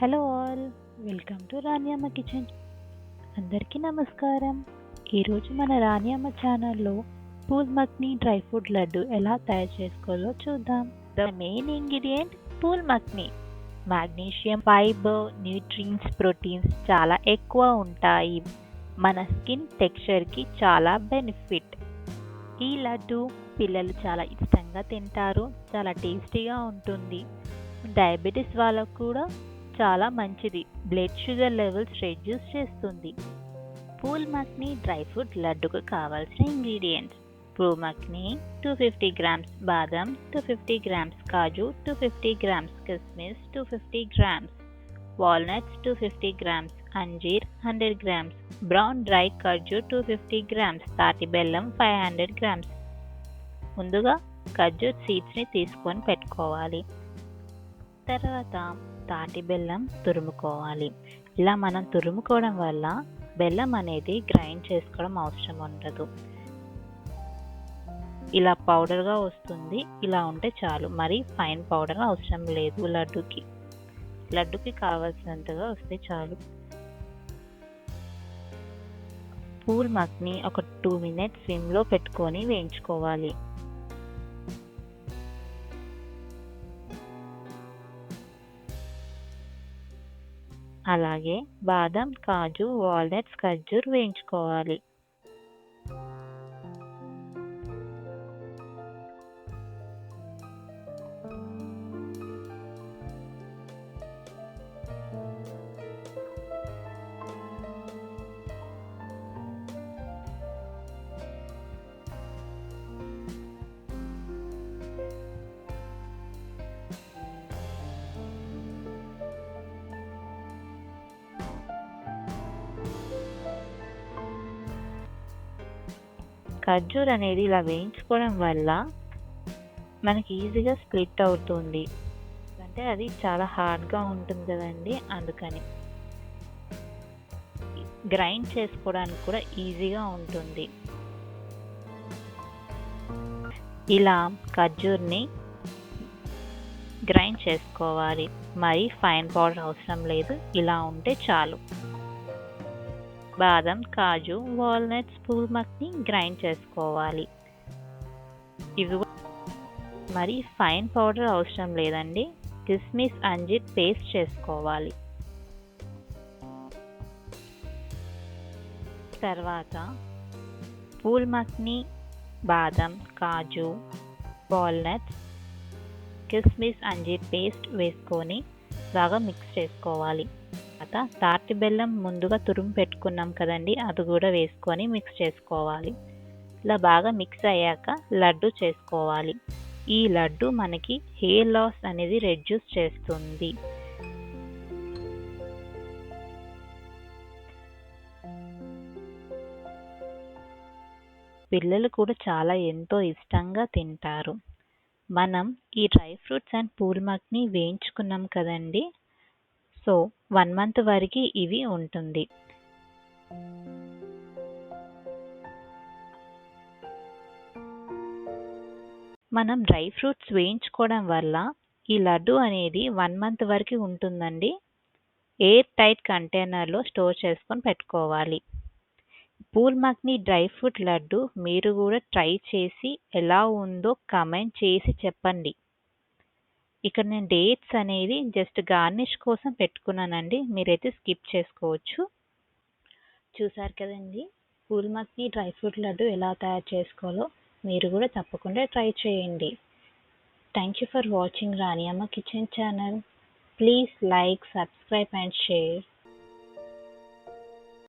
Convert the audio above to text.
Hello all welcome to Ranyamma kitchen. అందరికీ నమస్కారం. ఈరోజు మన రాణ్యమ్మ ఛానల్లో పూల్ మక్ని డ్రై ఫ్రూట్ లడ్డు ఎలా తయారు చేసుకోవాలో చూద్దాం. The main ingredient phool makhni. Magnesium fibre nutrients proteins చాలా ఎక్కువ ఉంటాయి. మన స్కిన్ టెక్స్చర్కి చాలా బెనిఫిట్. ఈ లడ్డు పిల్లలు చాలా ఇష్టంగా తింటారు చాలా టేస్టీగా ఉంటుంది. డయాబెటీస్ వాళ్ళకు కూడా చాలా మంచిది. బ్లడ్ షుగర్ లెవెల్స్ రెడ్యూస్ చేస్తుంది. పూల్ మక్ని డ్రై ఫ్రూట్ లడ్డుకు కావాల్సిన ingredients. Phool makhni two fifty grams బాదం టూ ఫిఫ్టీ గ్రామ్స్ కాజు టూ ఫిఫ్టీ గ్రామ్స్ కిస్మిస్ two fifty grams walnuts two fifty grams అంజీర్ hundred grams brown dry ఖర్జూర్ టూ ఫిఫ్టీ గ్రామ్స్ తాటి బెల్లం five hundred grams. ముందుగా ఖర్జూర్ సీడ్స్ని తీసుకొని పెట్టుకోవాలి. తర్వాత తాటి బెల్లం తురుముకోవాలి. ఇలా మనం తురుముకోవడం వల్ల బెల్లం అనేది గ్రైండ్ చేసుకోవడం అవసరం ఉండదు. ఇలా పౌడర్గా వస్తుంది. ఇలా ఉంటే చాలు. మరి ఫైన్ పౌడర్ అవసరం లేదు లడ్డుకి. లడ్డుకి కావాల్సినంతగా వస్తే చాలు. పూల్ మక్ని ఒక టూ మినిట్స్ సిమ్లో పెట్టుకొని వేయించుకోవాలి. అలాగే బాదం కాజు వాల్నట్స్ ఖర్జూర్ వేయించుకోవాలి. ఖర్జూర్ అనేది ఇలా వేయించుకోవడం వల్ల మనకి ఈజీగా స్ప్లిట్ అవుతుంది. అంటే అది చాలా హార్డ్గా ఉంటుంది కదండి అందుకని. గ్రైండ్ చేసుకోవడానికి కూడా ఈజీగా ఉంటుంది. ఇలా ఖర్జూర్ని గ్రైండ్ చేసుకోవాలి. మరి ఫైన్ పౌడర్ అవసరం లేదు ఇలా ఉంటే చాలు. బాదం కాజు వాల్నట్స్ పూల్ మక్ని గ్రైండ్ చేసుకోవాలి. ఇవి మరి ఫైన్ పౌడర్ అవసరం లేదండి. కిస్మిస్ అంజీర్ పేస్ట్ చేసుకోవాలి. తర్వాత పూల్ మక్ని బాదం కాజు వాల్నట్స్ కిస్మిస్ అంజీర్ పేస్ట్ వేసుకొని బాగా మిక్స్ చేసుకోవాలి. తర్వాత తాటి బెల్లం ముందుగా తురుము పెట్టుకున్నాం కదండి అది కూడా వేసుకొని మిక్స్ చేసుకోవాలి. ఇలా బాగా మిక్స్ అయ్యాక లడ్డు చేసుకోవాలి. ఈ లడ్డు మనకి హెయిర్ లాస్ అనేది రెడ్యూస్ చేస్తుంది. పిల్లలు కూడా చాలా ఎంతో ఇష్టంగా తింటారు. మనం ఈ dry fruits and phool makhni వేయించుకున్నాం కదండి సో వన్ మంత్ వరకు ఇవి ఉంటుంది. మనం డ్రై ఫ్రూట్స్ వేయించుకోవడం వల్ల ఈ లడ్డు అనేది వన్ మంత్ వరకు ఉంటుందండి. ఎయిర్ టైట్ కంటైనర్లో స్టోర్ చేసుకొని పెట్టుకోవాలి. పూల్ మక్ని డ్రై ఫ్రూట్ లడ్డు మీరు కూడా ట్రై చేసి ఎలా ఉందో కమెంట్ చేసి చెప్పండి. ఇక్కడ నేను డేట్స్ అనేది జస్ట్ గార్నిష్ కోసం పెట్టుకున్నానండి. మీరైతే స్కిప్ చేసుకోవచ్చు. చూసారు కదండి. పూల్ మక్ని డ్రై ఫ్రూట్ లడ్డు ఎలా తయారు చేసుకోవాలో మీరు కూడా తప్పకుండా ట్రై చేయండి. Thank you for watching Rani Amma kitchen channel. Please like subscribe and share